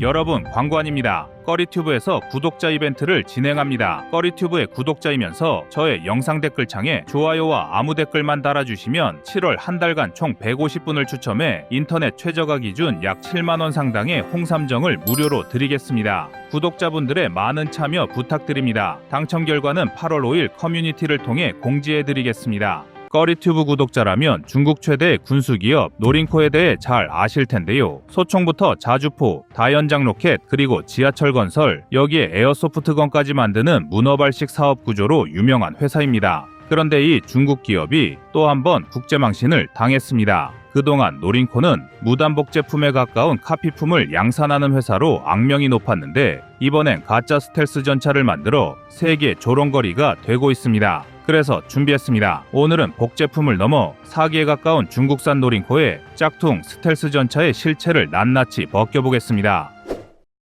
여러분 광관입니다. 꺼리튜브에서 구독자 이벤트를 진행합니다. 꺼리튜브의 구독자이면서 저의 영상 댓글창에 좋아요와 아무 댓글만 달아주시면 7월 한 달간 총 150분을 추첨해 인터넷 최저가 기준 약 7만원 상당의 홍삼정을 무료로 드리겠습니다. 구독자분들의 많은 참여 부탁드립니다. 당첨 결과는 8월 5일 커뮤니티를 통해 공지해드리겠습니다. 꺼리튜브 구독자라면 중국 최대 군수기업 노린코에 대해 잘 아실 텐데요. 소총부터 자주포, 다연장 로켓, 그리고 지하철 건설, 여기에 에어소프트건까지 만드는 문어발식 사업 구조로 유명한 회사입니다. 그런데 이 중국 기업이 또 한 번 국제망신을 당했습니다. 그동안 노린코는 무단복 제품에 가까운 카피품을 양산하는 회사로 악명이 높았는데 이번엔 가짜 스텔스 전차를 만들어 세계 조롱거리가 되고 있습니다. 그래서 준비했습니다. 오늘은 복제품을 넘어 사기에 가까운 중국산 노린코의 짝퉁 스텔스 전차의 실체를 낱낱이 벗겨보겠습니다.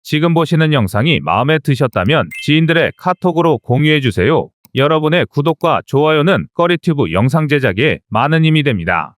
지금 보시는 영상이 마음에 드셨다면 지인들의 카톡으로 공유해주세요. 여러분의 구독과 좋아요는 꺼리튜브 영상 제작에 많은 힘이 됩니다.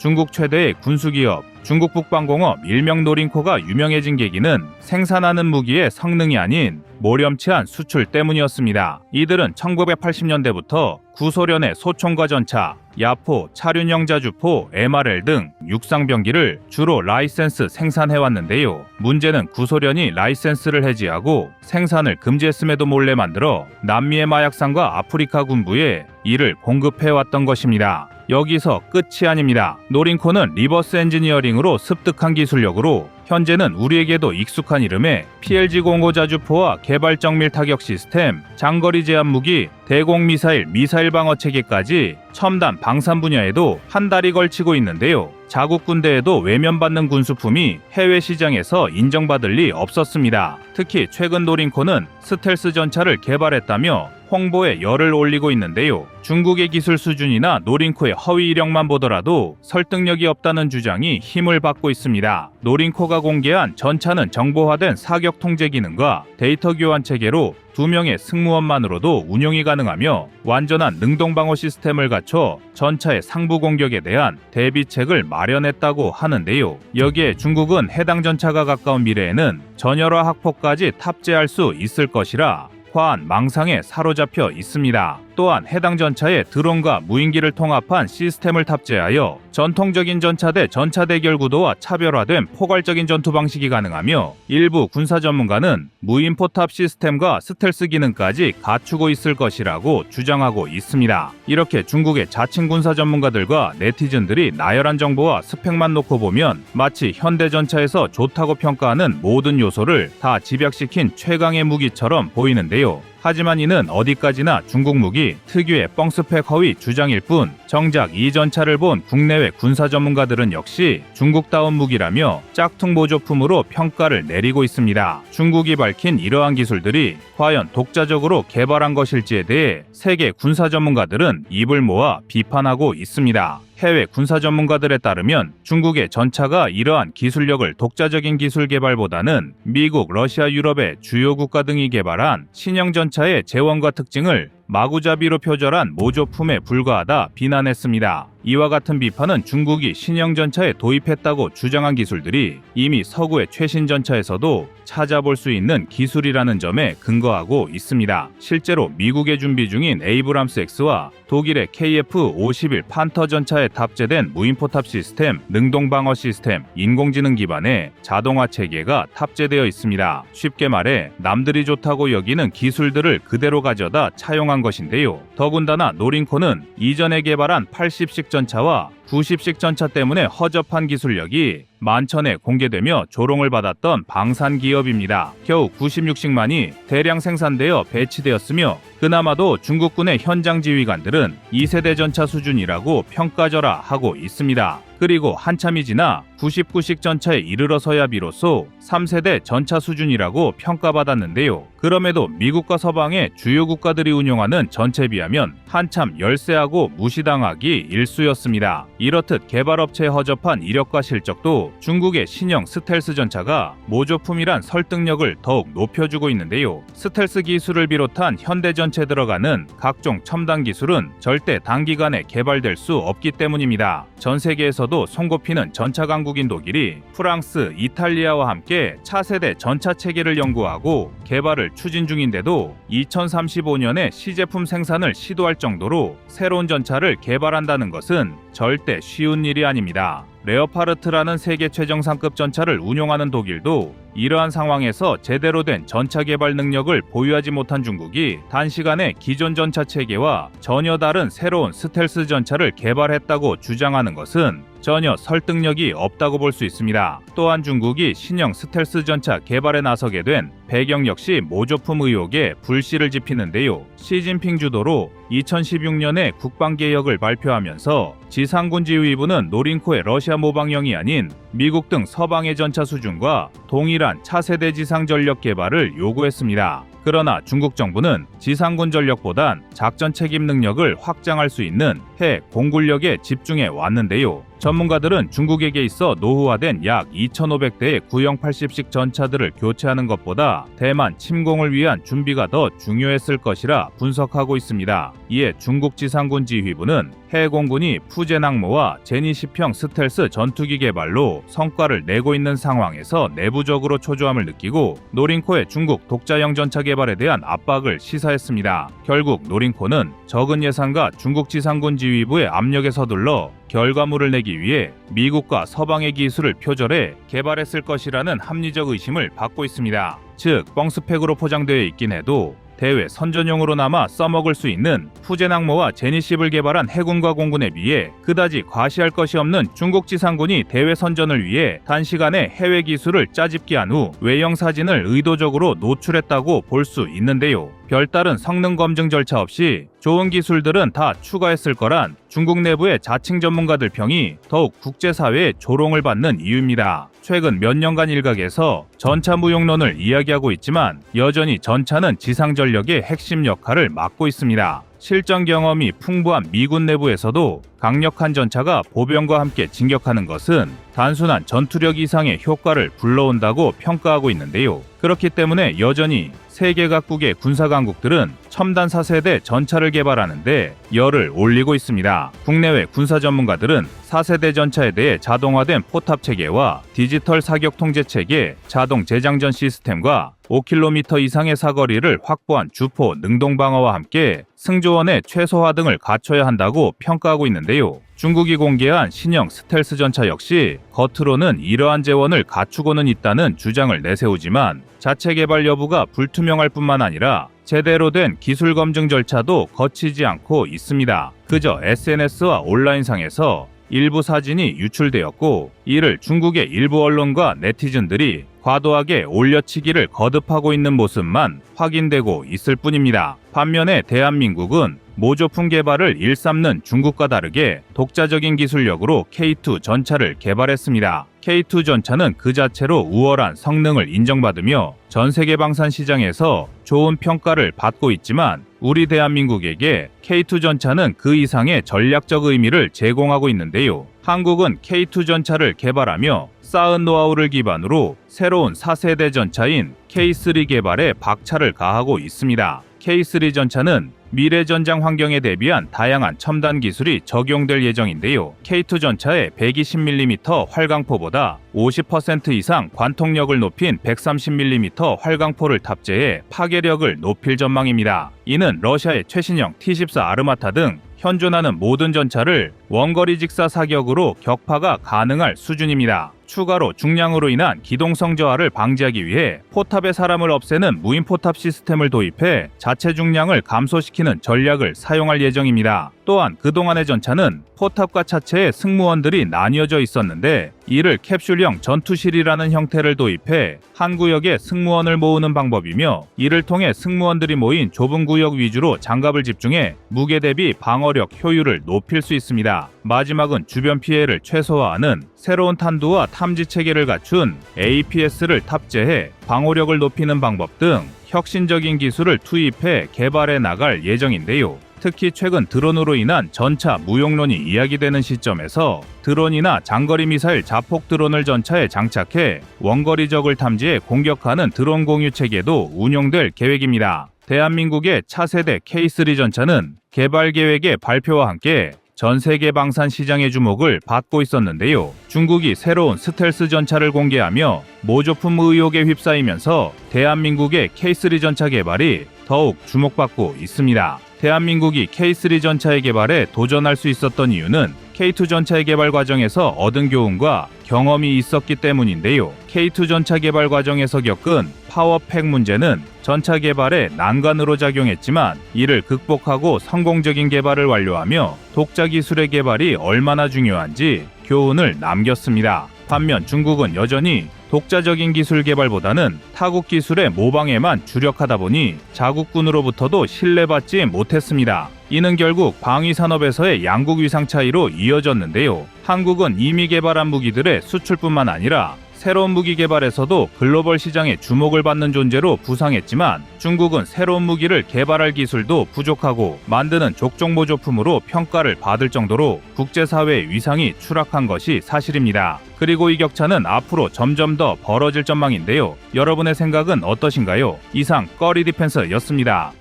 중국 최대의 군수기업 중국 북방공업 일명 노린코가 유명해진 계기는 생산하는 무기의 성능이 아닌 모렴치한 수출 때문이었습니다. 이들은 1980년대부터 구소련의 소총과 전차, 야포, 차륜형 자주포, MRL 등 육상 병기를 주로 라이센스 생산해 왔는데요. 문제는 구소련이 라이센스를 해지하고 생산을 금지했음에도 몰래 만들어 남미의 마약상과 아프리카 군부에 이를 공급해 왔던 것입니다. 여기서 끝이 아닙니다. 노린코는 리버스 엔지니어링으로 습득한 기술력으로 현재는 우리에게도 익숙한 이름의 PLG-05 자주포와 개발적 밀타격 시스템, 장거리 제한 무기, 대공 미사일, 미사일 방어 체계까지 첨단 방산 분야에도 한 달이 걸치고 있는데요. 자국 군대에도 외면받는 군수품이 해외 시장에서 인정받을 리 없었습니다. 특히 최근 노린코는 스텔스 전차를 개발했다며 홍보에 열을 올리고 있는데요. 중국의 기술 수준이나 노린코의 허위 이력만 보더라도 설득력이 없다는 주장이 힘을 받고 있습니다. 노린코가 공개한 전차는 정보화된 사격 통제 기능과 데이터 교환 체계로 두 명의 승무원만으로도 운용이 가능하며 완전한 능동 방어 시스템을 갖춰 전차의 상부 공격에 대한 대비책을 마련했다고 하는데요. 여기에 중국은 해당 전차가 가까운 미래에는 전열화 학포까지 탑재할 수 있을 것이라 화한 망상에 사로잡혀 있습니다. 또한 해당 전차에 드론과 무인기를 통합한 시스템을 탑재하여 전통적인 전차 대 전차 대결 구도와 차별화된 포괄적인 전투 방식이 가능하며 일부 군사 전문가는 무인 포탑 시스템과 스텔스 기능까지 갖추고 있을 것이라고 주장하고 있습니다. 이렇게 중국의 자칭 군사 전문가들과 네티즌들이 나열한 정보와 스펙만 놓고 보면 마치 현대 전차에서 좋다고 평가하는 모든 요소를 다 집약시킨 최강의 무기처럼 보이는데요. 하지만 이는 어디까지나 중국 무기 특유의 뻥스펙 허위 주장일 뿐 정작 이 전차를 본 국내외 군사 전문가들은 역시 중국다운 무기라며 짝퉁 모조품으로 평가를 내리고 있습니다. 중국이 밝힌 이러한 기술들이 과연 독자적으로 개발한 것일지에 대해 세계 군사 전문가들은 입을 모아 비판하고 있습니다. 해외 군사 전문가들에 따르면 중국의 전차가 이러한 기술력을 독자적인 기술 개발보다는 미국, 러시아, 유럽의 주요 국가 등이 개발한 신형 전차의 재원과 특징을 마구잡이로 표절한 모조품에 불과하다 비난했습니다. 이와 같은 비판은 중국이 신형 전차에 도입했다고 주장한 기술들이 이미 서구의 최신 전차에서도 찾아볼 수 있는 기술이라는 점에 근거하고 있습니다. 실제로 미국의 준비 중인 에이브람스 X와 독일의 KF-51 판터 전차에 탑재된 무인포탑 시스템, 능동 방어 시스템, 인공지능 기반의 자동화 체계가 탑재되어 있습니다. 쉽게 말해 남들이 좋다고 여기는 기술들을 그대로 가져다 차용한 것인데요. 더군다나 노린코는 이전에 개발한 80식 전차와 90식 전차 때문에 허접한 기술력이 만천에 공개되며 조롱을 받았던 방산 기업입니다. 겨우 96식만이 대량 생산되어 배치되었으며 그나마도 중국군의 현장 지휘관들은 2세대 전차 수준이라고 평가절하 하고 있습니다. 그리고 한참이 지나 99식 전차에 이르러서야 비로소 3세대 전차 수준이라고 평가받았는데요. 그럼에도 미국과 서방의 주요 국가들이 운용하는 전체에 비하면 한참 열세하고 무시당하기 일쑤였습니다. 이렇듯 개발업체에 허접한 이력과 실적도 중국의 신형 스텔스 전차가 모조품이란 설득력을 더욱 높여주고 있는데요. 스텔스 기술을 비롯한 현대 전체에 들어가는 각종 첨단 기술은 절대 단기간에 개발될 수 없기 때문입니다. 전 세계에서도 손꼽히는 전차 강국인 독일이 프랑스, 이탈리아와 함께 차세대 전차 체계를 연구하고 개발을 추진 중인데도 2035년에 시제품 생산을 시도할 정도로 새로운 전차를 개발한다는 것은 절대 쉬운 일이 아닙니다. 레오파르트라는 세계 최정상급 전차를 운용하는 독일도 이러한 상황에서 제대로 된 전차 개발 능력을 보유하지 못한 중국이 단시간에 기존 전차 체계와 전혀 다른 새로운 스텔스 전차를 개발했다고 주장하는 것은 전혀 설득력이 없다고 볼 수 있습니다. 또한 중국이 신형 스텔스 전차 개발에 나서게 된 배경 역시 모조품 의혹에 불씨를 지피는데요. 시진핑 주도로 2016년에 국방개혁을 발표하면서 지상군 지휘부는 노린코의 러시아 모방형이 아닌 미국 등 서방의 전차 수준과 동일한 차세대 지상 전력 개발을 요구했습니다. 그러나 중국 정부는 지상군 전력보단 작전 책임 능력을 확장할 수 있는 해 공군력에 집중해 왔는데요. 전문가들은 중국에게 있어 노후화된 약 2,500대의 구형 80식 전차들을 교체하는 것보다 대만 침공을 위한 준비가 더 중요했을 것이라 분석하고 있습니다. 이에 중국 지상군 지휘부는 해공군이 푸젠항모와 제니시평 스텔스 전투기 개발로 성과를 내고 있는 상황에서 내부적으로 초조함을 느끼고 노린코의 중국 독자형 전차 개발에 대한 압박을 시사했습니다. 결국 노린코는 적은 예산과 중국 지상군 지휘부의 압력에 서둘러 결과물을 내기 위해 미국과 서방의 기술을 표절해 개발했을 것이라는 합리적 의심을 받고 있습니다. 즉, 뻥스펙으로 포장되어 있긴 해도 대외 선전용으로 남아 써먹을 수 있는 푸젠항모와 제니십을 개발한 해군과 공군에 비해 그다지 과시할 것이 없는 중국 지상군이 대외 선전을 위해 단시간에 해외 기술을 짜집기한 후 외형 사진을 의도적으로 노출했다고 볼 수 있는데요. 별다른 성능 검증 절차 없이 좋은 기술들은 다 추가했을 거란 중국 내부의 자칭 전문가들 평이 더욱 국제사회의 조롱을 받는 이유입니다. 최근 몇 년간 일각에서 전차 무용론을 이야기하고 있지만 여전히 전차는 지상 전력의 핵심 역할을 맡고 있습니다. 실전 경험이 풍부한 미군 내부에서도 강력한 전차가 보병과 함께 진격하는 것은 단순한 전투력 이상의 효과를 불러온다고 평가하고 있는데요. 그렇기 때문에 여전히 세계 각국의 군사 강국들은 첨단 4세대 전차를 개발하는데 열을 올리고 있습니다. 국내외 군사 전문가들은 4세대 전차에 대해 자동화된 포탑 체계와 디지털 사격 통제 체계, 자동 재장전 시스템과 5km 이상의 사거리를 확보한 주포 능동 방어와 함께 승조원의 최소화 등을 갖춰야 한다고 평가하고 있는데요. 중국이 공개한 신형 스텔스 전차 역시 겉으로는 이러한 재원을 갖추고는 있다는 주장을 내세우지만 자체 개발 여부가 불투명할 뿐만 아니라 제대로 된 기술 검증 절차도 거치지 않고 있습니다. 그저 SNS와 온라인상에서 일부 사진이 유출되었고 이를 중국의 일부 언론과 네티즌들이 과도하게 올려치기를 거듭하고 있는 모습만 확인되고 있을 뿐입니다. 반면에 대한민국은 모조품 개발을 일삼는 중국과 다르게 독자적인 기술력으로 K2 전차를 개발했습니다. K2 전차는 그 자체로 우월한 성능을 인정받으며 전 세계 방산 시장에서 좋은 평가를 받고 있지만 우리 대한민국에게 K2 전차는 그 이상의 전략적 의미를 제공하고 있는데요. 한국은 K2 전차를 개발하며 쌓은 노하우를 기반으로 새로운 4세대 전차인 K3 개발에 박차를 가하고 있습니다. K3 전차는 미래 전장 환경에 대비한 다양한 첨단 기술이 적용될 예정인데요. K2 전차의 120mm 활강포보다 50% 이상 관통력을 높인 130mm 활강포를 탑재해 파괴력을 높일 전망입니다. 이는 러시아의 최신형 T-14 아르마타 등 현존하는 모든 전차를 원거리 직사 사격으로 격파가 가능할 수준입니다. 추가로 중량으로 인한 기동성 저하를 방지하기 위해 포탑의 사람을 없애는 무인 포탑 시스템을 도입해 자체 중량을 감소시키는 전략을 사용할 예정입니다. 또한 그동안의 전차는 포탑과 차체에 승무원들이 나뉘어져 있었는데 이를 캡슐형 전투실이라는 형태를 도입해 한 구역에 승무원을 모으는 방법이며 이를 통해 승무원들이 모인 좁은 구역 위주로 장갑을 집중해 무게 대비 방어력 효율을 높일 수 있습니다. 마지막은 주변 피해를 최소화하는 새로운 탄두와 탐지 체계를 갖춘 APS를 탑재해 방어력을 높이는 방법 등 혁신적인 기술을 투입해 개발해 나갈 예정인데요. 특히 최근 드론으로 인한 전차 무용론이 이야기되는 시점에서 드론이나 장거리 미사일 자폭 드론을 전차에 장착해 원거리 적을 탐지해 공격하는 드론 공유 체계도 운용될 계획입니다. 대한민국의 차세대 K3 전차는 개발 계획의 발표와 함께 전 세계 방산 시장의 주목을 받고 있었는데요. 중국이 새로운 스텔스 전차를 공개하며 모조품 의혹에 휩싸이면서 대한민국의 K3 전차 개발이 더욱 주목받고 있습니다. 대한민국이 K3 전차의 개발에 도전할 수 있었던 이유는 K2 전차의 개발 과정에서 얻은 교훈과 경험이 있었기 때문인데요. K2 전차 개발 과정에서 겪은 파워팩 문제는 전차 개발에 난관으로 작용했지만 이를 극복하고 성공적인 개발을 완료하며 독자 기술의 개발이 얼마나 중요한지 교훈을 남겼습니다. 반면 중국은 여전히 독자적인 기술 개발보다는 타국 기술의 모방에만 주력하다 보니 자국군으로부터도 신뢰받지 못했습니다. 이는 결국 방위 산업에서의 양국 위상 차이로 이어졌는데요. 한국은 이미 개발한 무기들의 수출뿐만 아니라 새로운 무기 개발에서도 글로벌 시장의 주목을 받는 존재로 부상했지만 중국은 새로운 무기를 개발할 기술도 부족하고 만드는 족종모조품으로 평가를 받을 정도로 국제사회의 위상이 추락한 것이 사실입니다. 그리고 이 격차는 앞으로 점점 더 벌어질 전망인데요. 여러분의 생각은 어떠신가요? 이상 꺼리 디펜서였습니다.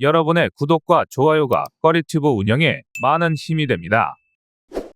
여러분의 구독과 좋아요가 꺼리튜브 운영에 많은 힘이 됩니다.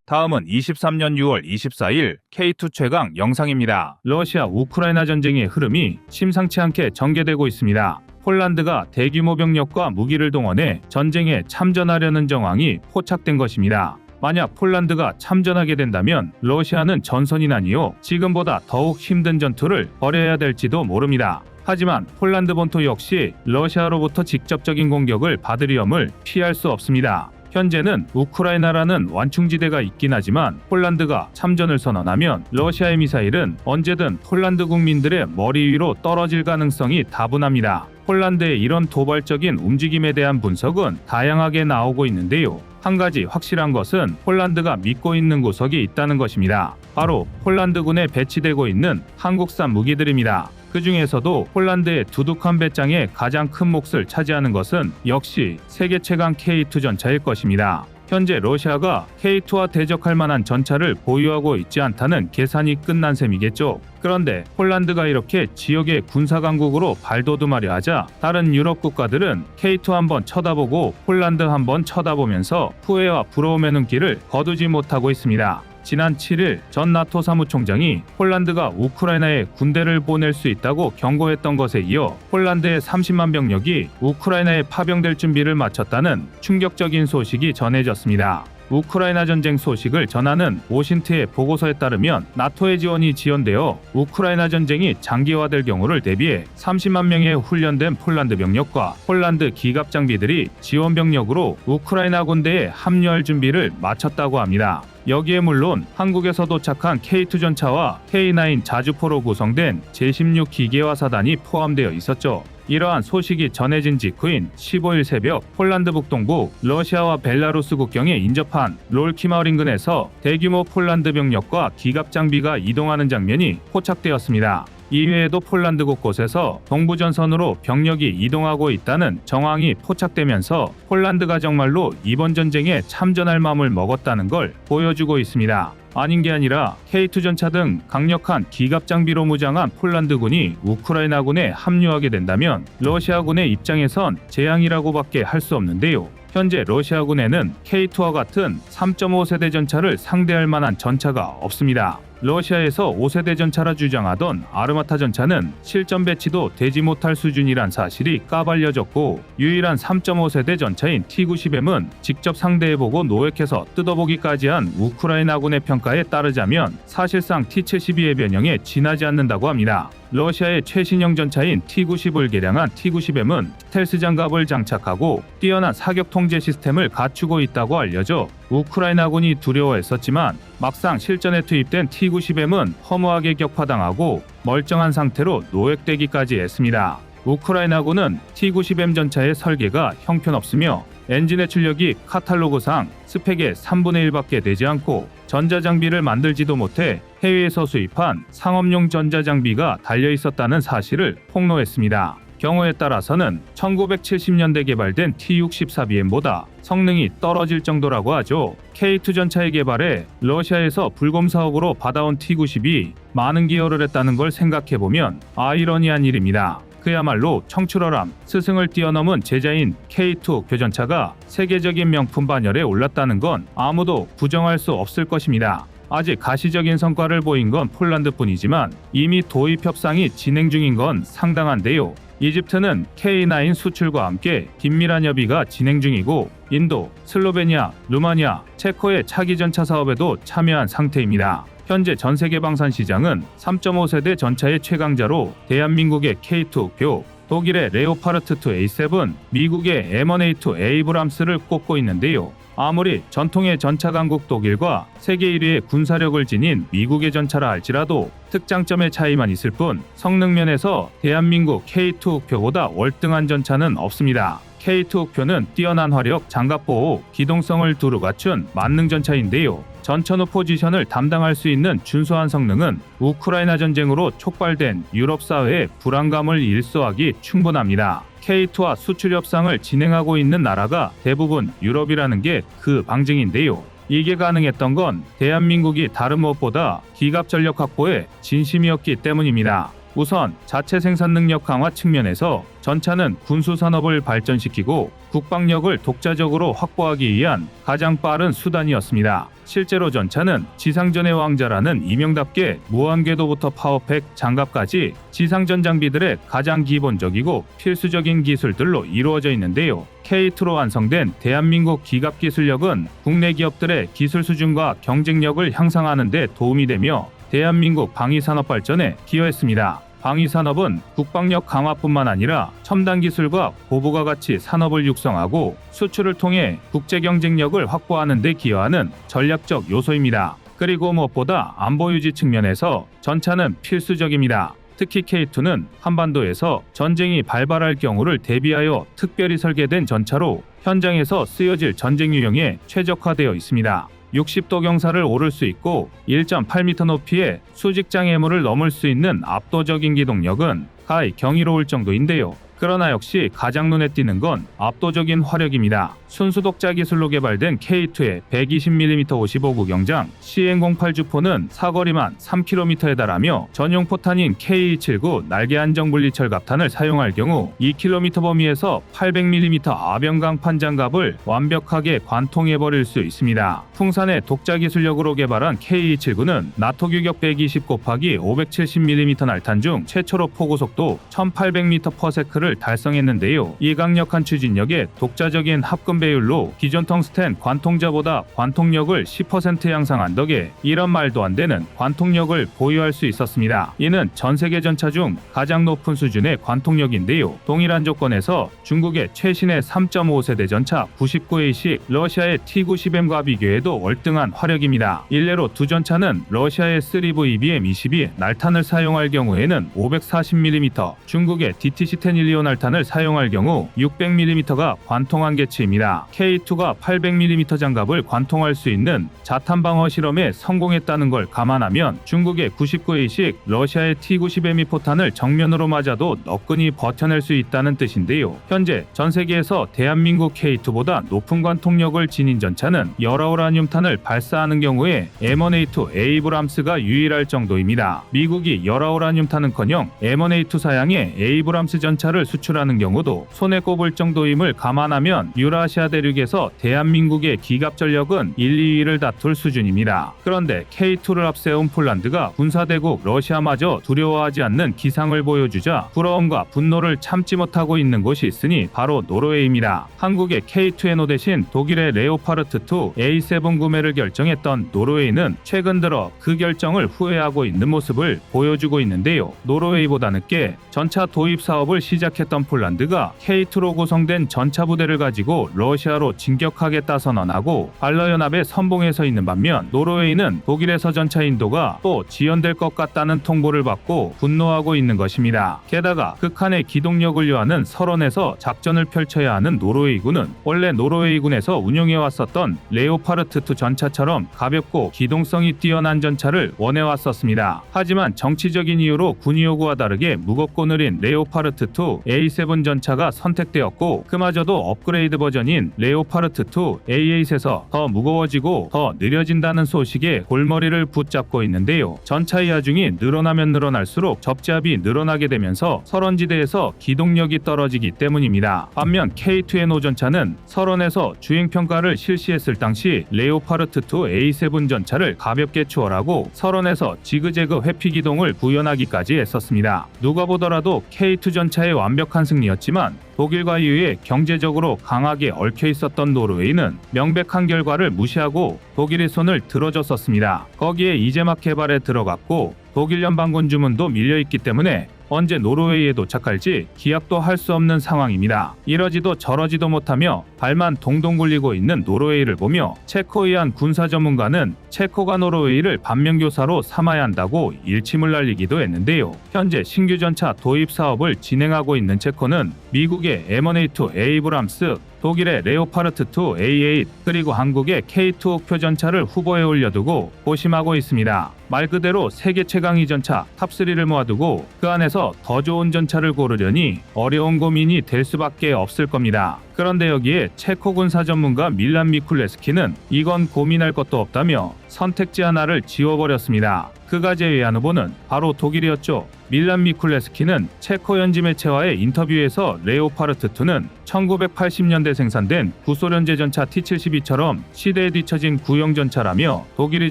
다음은 23년 6월 24일 K2 최강 영상입니다. 러시아 우크라이나 전쟁의 흐름이 심상치 않게 전개되고 있습니다. 폴란드가 대규모 병력과 무기를 동원해 전쟁에 참전하려는 정황이 포착된 것입니다. 만약 폴란드가 참전하게 된다면 러시아는 전선이 나뉘어 지금보다 더욱 힘든 전투를 벌여야 될지도 모릅니다. 하지만 폴란드 본토 역시 러시아로부터 직접적인 공격을 위험을 피할 수 없습니다. 현재는 우크라이나라는 완충지대가 있긴 하지만 폴란드가 참전을 선언하면 러시아의 미사일은 언제든 폴란드 국민들의 머리 위로 떨어질 가능성이 다분합니다. 폴란드의 이런 도발적인 움직임에 대한 분석은 다양하게 나오고 있는데요. 한 가지 확실한 것은 폴란드가 믿고 있는 구석이 있다는 것입니다. 바로 폴란드군에 배치되고 있는 한국산 무기들입니다. 그 중에서도 폴란드의 두둑한 배짱에 가장 큰 몫을 차지하는 것은 역시 세계 최강 K2 전차일 것입니다. 현재 러시아가 K2와 대적할 만한 전차를 보유하고 있지 않다는 계산이 끝난 셈이겠죠. 그런데 폴란드가 이렇게 지역의 군사 강국으로 발돋움하려 하자 다른 유럽 국가들은 K2 한번 쳐다보고 폴란드 한번 쳐다보면서 후회와 부러움의 눈길을 거두지 못하고 있습니다. 지난 7일 전 나토 사무총장이 폴란드가 우크라이나에 군대를 보낼 수 있다고 경고했던 것에 이어 폴란드의 30만 병력이 우크라이나에 파병될 준비를 마쳤다는 충격적인 소식이 전해졌습니다. 우크라이나 전쟁 소식을 전하는 오신트의 보고서에 따르면 나토의 지원이 지연되어 우크라이나 전쟁이 장기화될 경우를 대비해 30만 명의 훈련된 폴란드 병력과 폴란드 기갑 장비들이 지원 병력으로 우크라이나 군대에 합류할 준비를 마쳤다고 합니다. 여기에 물론 한국에서 도착한 K2 전차와 K9 자주포로 구성된 제16 기계화 사단이 포함되어 있었죠. 이러한 소식이 전해진 직후인 15일 새벽 폴란드 북동부 러시아와 벨라루스 국경에 인접한 롤키마을 인근에서 대규모 폴란드 병력과 기갑 장비가 이동하는 장면이 포착되었습니다. 이외에도 폴란드 곳곳에서 동부 전선으로 병력이 이동하고 있다는 정황이 포착되면서 폴란드가 정말로 이번 전쟁에 참전할 마음을 먹었다는 걸 보여주고 있습니다. 아닌 게 아니라 K2 전차 등 강력한 기갑 장비로 무장한 폴란드군이 우크라이나군에 합류하게 된다면 러시아군의 입장에선 재앙이라고밖에 할 수 없는데요. 현재 러시아군에는 K2와 같은 3.5세대 전차를 상대할 만한 전차가 없습니다. 러시아에서 5세대 전차라 주장하던 아르마타 전차는 실전 배치도 되지 못할 수준이란 사실이 까발려졌고 유일한 3.5세대 전차인 T-90M은 직접 상대해보고 노획해서 뜯어보기까지 한 우크라이나군의 평가에 따르자면 사실상 T-72의 변형에 지나지 않는다고 합니다. 러시아의 최신형 전차인 T-90을 개량한 T-90M은 스텔스 장갑을 장착하고 뛰어난 사격 통제 시스템을 갖추고 있다고 알려져 우크라이나군이 두려워했었지만 막상 실전에 투입된 T-90M은 허무하게 격파당하고 멀쩡한 상태로 노획되기까지 했습니다. 우크라이나군은 T-90M 전차의 설계가 형편없으며 엔진의 출력이 카탈로그상 스펙의 3분의 1밖에 되지 않고 전자장비를 만들지도 못해 해외에서 수입한 상업용 전자장비가 달려 있었다는 사실을 폭로했습니다. 경우에 따라서는 1970년대 개발된 T-64BM보다 성능이 떨어질 정도라고 하죠. K2 전차의 개발에 러시아에서 불금 사업으로 받아온 T-90이 많은 기여를 했다는 걸 생각해보면 아이러니한 일입니다. 그야말로 청출어람, 스승을 뛰어넘은 제자인 K2 교전차가 세계적인 명품 반열에 올랐다는 건 아무도 부정할 수 없을 것입니다. 아직 가시적인 성과를 보인 건 폴란드뿐이지만 이미 도입 협상이 진행 중인 건 상당한데요. 이집트는 K9 수출과 함께 긴밀한 협의가 진행 중이고 인도, 슬로베니아, 루마니아, 체코의 차기 전차 사업에도 참여한 상태입니다. 현재 전 세계 방산 시장은 3.5세대 전차의 최강자로 대한민국의 K2 교, 독일의 레오파르트 2 A7, 미국의 M1A2 에이브람스를 꼽고 있는데요. 아무리 전통의 전차 강국 독일과 세계 1위의 군사력을 지닌 미국의 전차라 할지라도 특장점의 차이만 있을 뿐 성능 면에서 대한민국 K2 표보다 월등한 전차는 없습니다. K2 표는 뛰어난 화력, 장갑 보호, 기동성을 두루 갖춘 만능 전차인데요. 전천후 포지션을 담당할 수 있는 준수한 성능은 우크라이나 전쟁으로 촉발된 유럽 사회의 불안감을 일소하기 충분합니다. K2와 수출 협상을 진행하고 있는 나라가 대부분 유럽이라는 게 그 방증인데요. 이게 가능했던 건 대한민국이 다른 무엇보다 기갑 전력 확보에 진심이었기 때문입니다. 우선 자체 생산 능력 강화 측면에서 전차는 군수 산업을 발전시키고 국방력을 독자적으로 확보하기 위한 가장 빠른 수단이었습니다. 실제로 전차는 지상전의 왕자라는 이명답게 무한궤도부터 파워팩, 장갑까지 지상전 장비들의 가장 기본적이고 필수적인 기술들로 이루어져 있는데요. K2로 완성된 대한민국 기갑 기술력은 국내 기업들의 기술 수준과 경쟁력을 향상하는 데 도움이 되며 대한민국 방위산업 발전에 기여했습니다. 방위산업은 국방력 강화뿐만 아니라 첨단 기술과 고부가 가치 산업을 육성하고 수출을 통해 국제 경쟁력을 확보하는 데 기여하는 전략적 요소입니다. 그리고 무엇보다 안보 유지 측면에서 전차는 필수적입니다. 특히 K2는 한반도에서 전쟁이 발발할 경우를 대비하여 특별히 설계된 전차로 현장에서 쓰여질 전쟁 유형에 최적화되어 있습니다. 60도 경사를 오를 수 있고 1.8m 높이의 수직장 해물을 넘을 수 있는 압도적인 기동력은 가히 경이로울 정도인데요. 그러나 역시 가장 눈에 띄는 건 압도적인 화력입니다. 순수독자 기술로 개발된 K2의 120mm 55구 경장 CN08 주포는 사거리만 3km에 달하며 전용 포탄인 K279 날개 안정 분리철 갑탄을 사용할 경우 2km 범위에서 800mm 아병강 판장갑을 완벽하게 관통해 버릴 수 있습니다. 풍산의 독자 기술력으로 개발한 K279는 나토 규격 120 곱하기 570mm 날탄 중 최초로 포구 속도 1800m/s를 달성했는데요. 이 강력한 추진력에 독자적인 합금 배율로 기존 텅스텐 관통자보다 관통력을 10% 향상한 덕에 이런 말도 안 되는 관통력을 보유할 수 있었습니다. 이는 전 세계 전차 중 가장 높은 수준의 관통력인데요. 동일한 조건에서 중국의 최신의 3.5세대 전차 99A식 러시아의 T90M과 비교해도 월등한 화력입니다. 일례로 두 전차는 러시아의 3VBM22 날탄을 사용할 경우에는 540mm, 중국의 DTC-10 일리오 날탄을 사용할 경우 600mm가 관통 한계치입니다. K2가 800mm 장갑을 관통할 수 있는 자탄 방어 실험에 성공했다는 걸 감안하면 중국의 99A식 러시아의 T90M 포탄을 정면으로 맞아도 너끈히 버텨낼 수 있다는 뜻인데요. 현재 전 세계에서 대한민국 K2보다 높은 관통력을 지닌 전차는 열아우라늄탄을 발사하는 경우에 M1A2 에이브람스가 유일할 정도입니다. 미국이 열아우라늄탄은커녕 M1A2 사양의 에이브람스 전차를 수출하는 경우도 손에 꼽을 정도임을 감안하면 유라시아 대륙에서 대한민국의 기갑 전력은 1, 2위를 다툴 수준입니다. 그런데 K2를 앞세운 폴란드가 군사대국 러시아마저 두려워하지 않는 기상을 보여주자 부러움과 분노를 참지 못하고 있는 곳이 있으니 바로 노르웨이입니다. 한국의 K2에노 대신 독일의 레오파르트 2 A7 구매를 결정했던 노르웨이는 최근 들어 그 결정을 후회하고 있는 모습을 보여주고 있는데요. 노르웨이보다 늦게 전차 도입 사업을 시작 했던 폴란드가 K2로 구성된 전차 부대를 가지고 러시아로 진격하겠다 선언하고 발러연합에 선봉에 서 있는 반면 노르웨이는 독일에서 전차 인도가 또 지연될 것 같다는 통보를 받고 분노하고 있는 것입니다. 게다가 극한의 기동력을 요하는 설원에서 작전을 펼쳐야 하는 노르웨이군은 원래 노르웨이군에서 운용해 왔었던 레오파르트 2 전차처럼 가볍고 기동성이 뛰어난 전차를 원해 왔었습니다. 하지만 정치적인 이유로 군이 요구와 다르게 무겁고 느린 레오파르트 2 A7 전차가 선택되었고 그마저도 업그레이드 버전인 레오파르트 2 A8에서 더 무거워지고 더 느려진다는 소식에 골머리를 붙잡고 있는데요. 전차의 하중이 늘어나면 늘어날수록 접지압이 늘어나게 되면서 설원지대에서 기동력이 떨어지기 때문입니다. 반면 K2N5 전차는 설원에서 주행 평가를 실시했을 당시 레오파르트 2 A7 전차를 가볍게 추월하고 설원에서 지그재그 회피 기동을 구현하기까지 했었습니다. 누가 보더라도 K2 전차의 완 벽한 승리였지만 독일과 이후에 경제적으로 강하게 얽혀 있었던 노르웨이는 명백한 결과를 무시하고 독일의 손을 들어줬었습니다. 거기에 이제막 개발에 들어갔고 독일 연방군 주문도 밀려있기 때문에 언제 노르웨이에 도착할지 기약도 할 수 없는 상황입니다. 이러지도 저러지도 못하며 발만 동동 굴리고 있는 노르웨이를 보며 체코에 의한 군사 전문가는 체코가 노르웨이를 반면교사로 삼아야 한다고 일침을 날리기도 했는데요. 현재 신규 전차 도입 사업을 진행하고 있는 체코는 미국의 M1A2 에이브람스 독일의 레오파르트 2 A8 그리고 한국의 K2 옥표 전차를 후보에 올려두고 고심하고 있습니다. 말 그대로 세계 최강위 전차 탑3를 모아두고 그 안에서 더 좋은 전차를 고르려니 어려운 고민이 될 수밖에 없을 겁니다. 그런데 여기에 체코 군사 전문가 밀란 미쿨레스키는 이건 고민할 것도 없다며 선택지 하나를 지워버렸습니다. 그가 제외한 후보는 바로 독일이었죠. 밀란 미쿨레스키는 체코 현지 매체와의 인터뷰에서 레오파르트 2는 1980년대 생산된 구소련제 전차 T-72처럼 시대에 뒤처진 구형 전차라며 독일의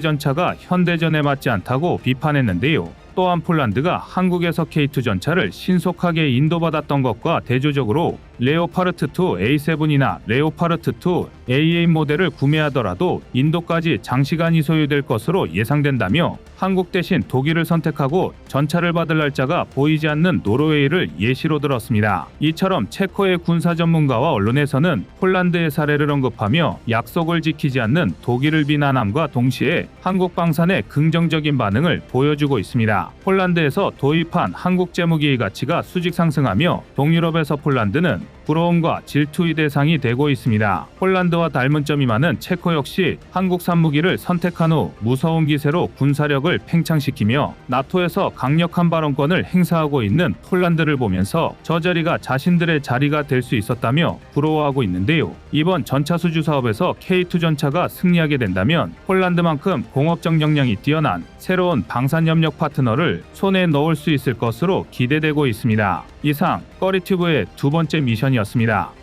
전차가 현대전에 맞지 않다고 비판했는데요. 또한 폴란드가 한국에서 K2 전차를 신속하게 인도받았던 것과 대조적으로 레오파르트 2 A7이나 레오파르트 2 A8 모델을 구매하더라도 인도까지 장시간이 소요될 것으로 예상된다며 한국 대신 독일을 선택하고 전차를 받을 날짜가 보이지 않는 노르웨이를 예시로 들었습니다. 이처럼 체코의 군사 전문가와 언론에서는 폴란드의 사례를 언급하며 약속을 지키지 않는 독일을 비난함과 동시에 한국 방산의 긍정적인 반응을 보여주고 있습니다. 폴란드에서 도입한 한국 제무기의 가치가 수직 상승하며 동유럽에서 폴란드는 부러움과 질투의 대상이 되고 있습니다. 폴란드와 닮은 점이 많은 체코 역시 한국산 무기를 선택한 후 무서운 기세로 군사력을 팽창시키며 나토에서 강력한 발언권을 행사하고 있는 폴란드를 보면서 저 자리가 자신들의 자리가 될 수 있었다며 부러워하고 있는데요. 이번 전차 수주 사업에서 K2 전차가 승리하게 된다면 폴란드만큼 공업적 역량이 뛰어난 새로운 방산 협력 파트너를 손에 넣을 수 있을 것으로 기대되고 있습니다. 이상 꺼리튜브의 두 번째 미션이었습니다.